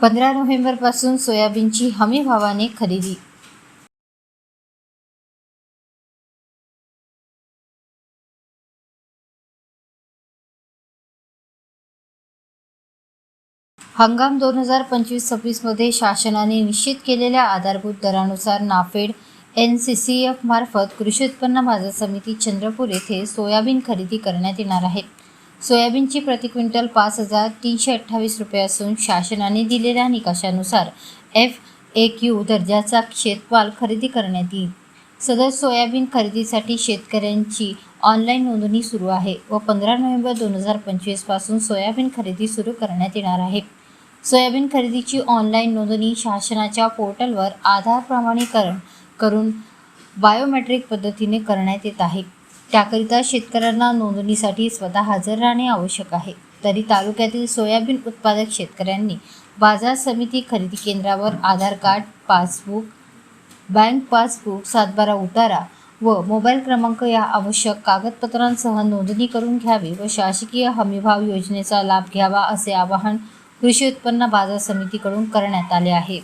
पंधरा नोव्हेंबरपासून सोयाबीनची हमी भावाने खरेदी. हंगाम दोन हजार पंचवीस सव्वीसमध्ये शासनाने निश्चित केलेल्या आधारभूत दरानुसार NAFED N C C F मार्फत कृषी उत्पन्न बाजार समिती चंद्रपूर येथे सोयाबीन खरेदी करण्यात येणार आहे. सोयाबीनची प्रति क्विंटल पाच हजार तीनशे अठ्ठावीस रुपये असून शासनाने दिलेल्या निकषानुसार एफ ए क्यू दर्जाचा शेतमाल खरेदी करण्यात येईल. सदर सोयाबीन खरेदीसाठी शेतकऱ्यांची ऑनलाईन नोंदणी सुरू आहे व पंधरा नोव्हेंबर दोन हजार पंचवीसपासून सोयाबीन खरेदी सुरू करण्यात येणार आहे. सोयाबीन खरेदीची ऑनलाईन नोंदणी शासनाच्या पोर्टलवर आधार प्रमाणीकरण करून बायोमेट्रिक पद्धतीने करण्यात येत आहे. त्याकरिता शेतकऱ्यांना नोंदणीसाठी स्वतः हजर राहणे आवश्यक आहे. तरी तालुक्यातील सोयाबीन उत्पादक शेतकऱ्यांनी बाजार समिती खरेदी केंद्रावर Aadhaar card passbook bank passbook सातबारा उतारा व मोबाईल क्रमांक या आवश्यक कागदपत्रांसह नोंदणी करून घ्यावी व शासकीय हमीभाव योजनेचा लाभ घ्यावा असे आवाहन कृषी उत्पन्न बाजार समितीकडून करण्यात आले आहे.